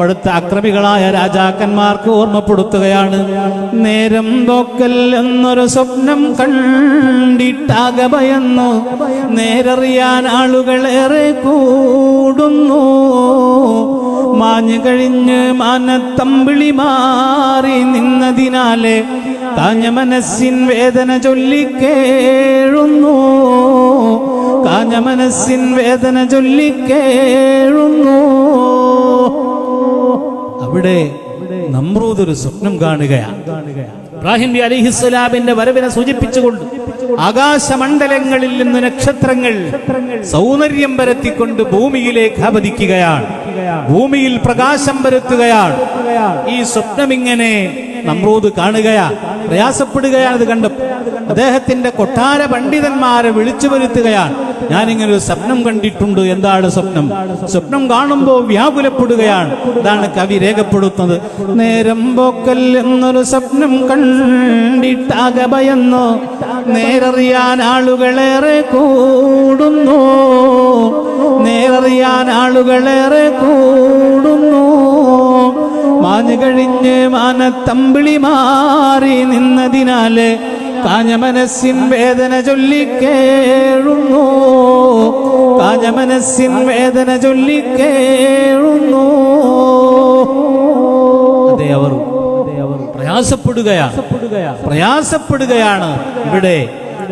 അവിടുത്തെ അക്രമികളായ രാജാക്കന്മാർക്ക് ഓർമ്മപ്പെടുത്തുകയാണ്. നേരം പോക്കൽ എന്നൊരു സ്വപ്നം കണ്ടിട്ടാകെ ഭയന്നു. നേരറിയാൻ ആളുകളേറെ കൂടുന്നു. മാഞ്ഞു കഴിഞ്ഞ് മാനത്തമ്പിളി മാറി നിന്നതിനാലെ കാഞ്ഞ മനസ്സിൻ വേദന ചൊല്ലിക്കേഴുന്നു കാഞ്ഞ മനസ്സിൻ വേദന ചൊല്ലിക്കേഴുന്നു അവിടെ നമ്രൂദ് ഒരു സ്വപ്നം കാണുകയാണ്. ഇബ്രാഹിം നബി അലിഹിസ്സലാമിന്റെ വരവിനെ സൂചിപ്പിച്ചുകൊണ്ട് ആകാശമണ്ഡലങ്ങളിൽ നിന്ന് നക്ഷത്രങ്ങൾ സൗന്ദര്യം പരത്തിക്കൊണ്ട് ഭൂമിയിലേക്ക് ആപതിക്കുകയാണ്. ഭൂമിയിൽ പ്രകാശം പരത്തുകയാണ്. ഈ സ്വപ്നം ഇങ്ങനെ നമ്രൂദ് കാണുകയാ. പ്രയാസപ്പെടുകയാണ് ഇത് കണ്ടു അദ്ദേഹത്തിന്റെ കൊട്ടാര പണ്ഡിതന്മാരെ വിളിച്ചു വരുത്തുകയാണ് ഞാനിങ്ങനെ ഒരു സ്വപ്നം കണ്ടിട്ടുണ്ട്. എന്താണ് സ്വപ്നം? സ്വപ്നം കാണുമ്പോൾ വ്യാകുലപ്പെടുകയാണ് ഇതാണ് കവി രേഖപ്പെടുത്തുന്നത്. നേരം പോക്കൽ എന്നൊരു സ്വപ്നം കണ്ടിട്ടാകെ ഭയന്നു? നേരറിയാൻ ആളുകളേറെ കൂടുന്നു? നേരറിയാൻ ആളുകളേറെ മാഞ്ഞു കഴിഞ്ഞ് മാനത്തമ്പിളി മാറി നിന്നതിനാൽ കാഞ്ഞ മനസ്സിൻ വേദന ചൊല്ലിക്കേഴുന്നു കാഞ്ഞ മനസ്സിൻ വേദന ചൊല്ലിക്കേഴുന്നു അതെ അവർ പ്രയാസപ്പെടുകയാണ്. പ്രയാസപ്പെടുകയാണ് ഇവിടെ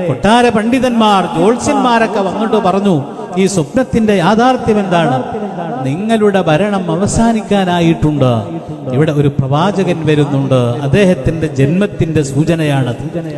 കൊട്ടാര പണ്ഡിതന്മാർ ജ്യോത്സ്യന്മാരൊക്കെ വന്നിട്ട് പറഞ്ഞു ഈ സ്വപ്നത്തിന്റെ യാഥാർത്ഥ്യം എന്താണ്? നിങ്ങളുടെ ഭരണം അവസാനിക്കാനായിട്ടുണ്ട്. ഇവിടെ ഒരു പ്രവാചകൻ വരുന്നുണ്ട്. അദ്ദേഹത്തിന്റെ ജന്മത്തിന്റെ സൂചനയാണത്.